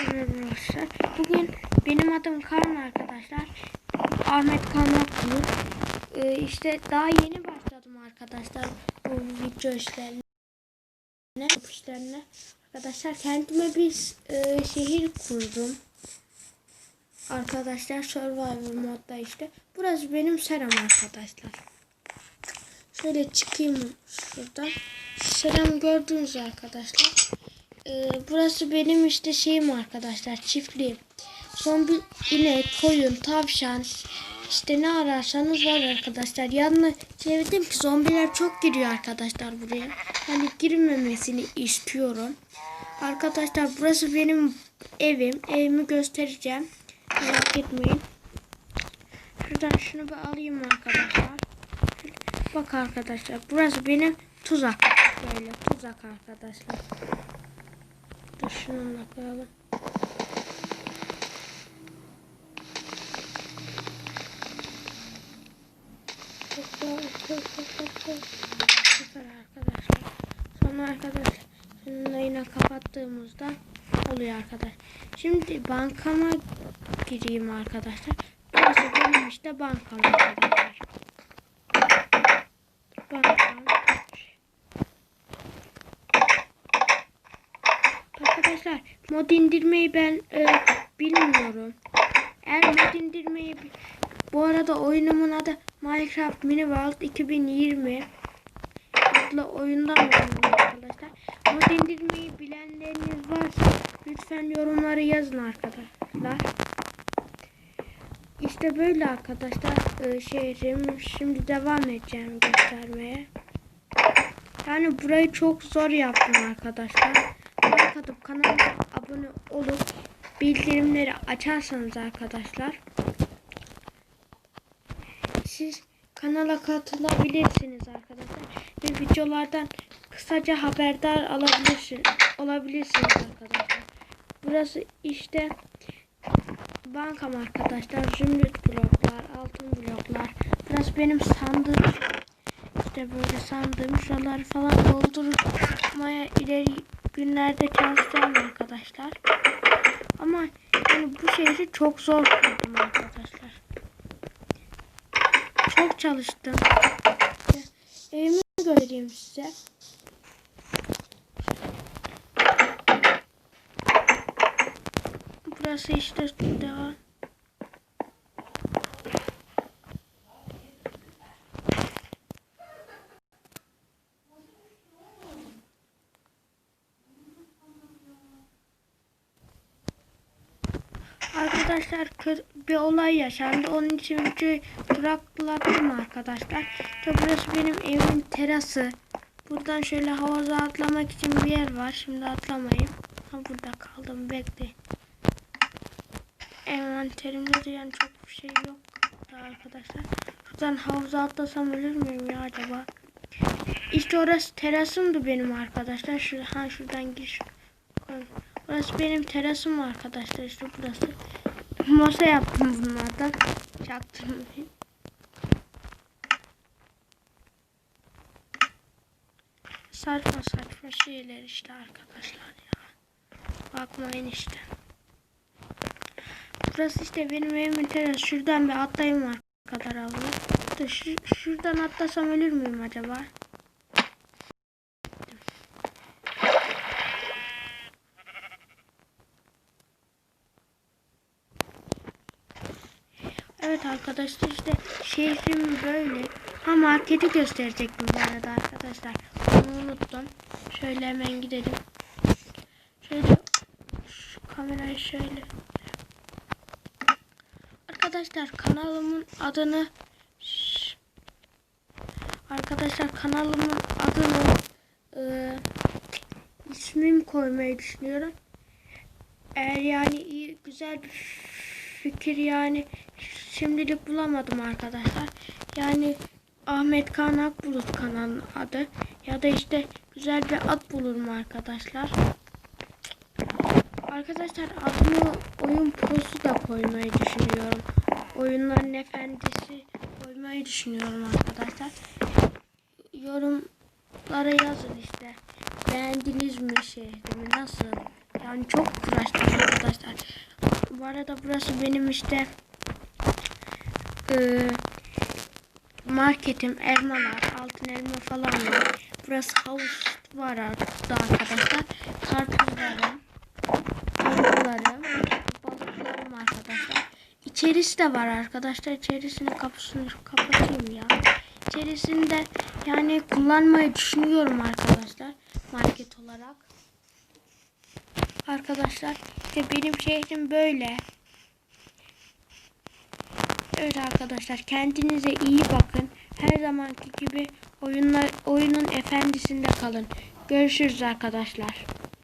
arkadaşlar. Bugün benim adım Kaan arkadaşlar. Ahmet Akbulut. Ee, işte daha yeni başladım arkadaşlar bu video işlerine. işlerine. Arkadaşlar kendime bir e, şehir kurdum. Arkadaşlar Survivor modda işte. Burası benim seram arkadaşlar. Şöyle çıkayım şuradan. Selam gördünüz arkadaşlar. Ee, burası benim işte şeyim arkadaşlar çiftliğim. Zombi, inek, koyun, tavşan işte ne ararsanız var arkadaşlar. Yanına çevirdim ki zombiler çok giriyor arkadaşlar buraya. Hani girmemesini istiyorum. Arkadaşlar burası benim evim. Evimi göstereceğim. Merak etmeyin. Şuradan şunu bir alayım arkadaşlar. Bak arkadaşlar burası benim tuzak. Böyle tuzak arkadaşlar. Dur şununla koyalım. Süper arkadaşlar. Sonra arkadaşlar şununla yine kapattığımızda oluyor arkadaşlar. Şimdi bankama gireyim arkadaşlar. Burası benim işte bankam arkadaşlar. Bankam. Arkadaşlar mod indirmeyi ben e, bilmiyorum. Eğer mod indirmeyi bu arada oyunumun adı Minecraft Mini World 2020 adlı oyundan arkadaşlar. Mod indirmeyi bilenleriniz varsa lütfen yorumlara yazın arkadaşlar. İşte böyle arkadaşlar e, şehrim. Şimdi devam edeceğim göstermeye. Yani burayı çok zor yaptım arkadaşlar. Like atıp kanalıma abone olup bildirimleri açarsanız arkadaşlar siz kanala katılabilirsiniz arkadaşlar ve videolardan kısaca haberdar alabilirsiniz olabilirsiniz arkadaşlar. Burası işte bankam arkadaşlar. Zümrüt bloklar, altın bloklar. Burası benim sandığım. İşte böyle sandığım şuraları falan doldurmaya ileri günlerde çalışacağım arkadaşlar. Ama yani bu şehri çok zor kurdum arkadaşlar. Çok çalıştım. Evimi göstereyim size. Burası işte devam. Arkadaşlar bir olay yaşandı. Onun için videoyu duraklattım arkadaşlar. İşte burası benim evimin terası. Buradan şöyle havuza atlamak için bir yer var. Şimdi atlamayayım. Ha burada kaldım. Bekleyin. Envanterimde de yani çok bir şey yok da arkadaşlar. Şuradan havuza atlasam ölür müyüm ya acaba? İşte orası terasımdı benim arkadaşlar. Şu, ha şuradan gir. Burası benim terasım arkadaşlar. İşte burası. Masa yaptım bunlardan. Çaktırmayın. Saçma saçma şeyler işte arkadaşlar ya. Bakmayın işte. Burası işte benim evimin terası. Şuradan bir atlayayım kadar abla. Da şu, şuradan atlasam ölür müyüm acaba? Evet arkadaşlar işte şehrim böyle. Ha marketi gösterecektim bu arada arkadaşlar. Onu unuttum. Şöyle hemen gidelim. Şöyle şu kamerayı şöyle. Arkadaşlar kanalımın adını. Arkadaşlar kanalımın adını e, ismim koymayı düşünüyorum. Eğer yani iyi güzel bir fikir yani şimdilik bulamadım arkadaşlar. Yani Ahmet Kaan Akbulut kanalının adı ya da işte güzel bir ad bulurum arkadaşlar. Arkadaşlar adımı oyun pozu da koymayı düşünüyorum. Oyunların efendisi koymayı düşünüyorum arkadaşlar. Yorumlara yazın işte. Beğendiniz mi şehrimi nasıl? Yani çok uğraştım arkadaşlar. arada burası benim işte e, marketim elmalar, altın elma falan var. Burası havuz var arada arkadaşlar. Karpuzlarım, tavuklarım, balıklarım arkadaşlar. İçerisi de var arkadaşlar. İçerisinin kapısını kapatayım ya. İçerisinde yani kullanmayı düşünüyorum arkadaşlar. Market olarak. Arkadaşlar işte benim şehrim böyle. Evet arkadaşlar kendinize iyi bakın. Her zamanki gibi oyunlar oyunun efendisinde kalın. Görüşürüz arkadaşlar.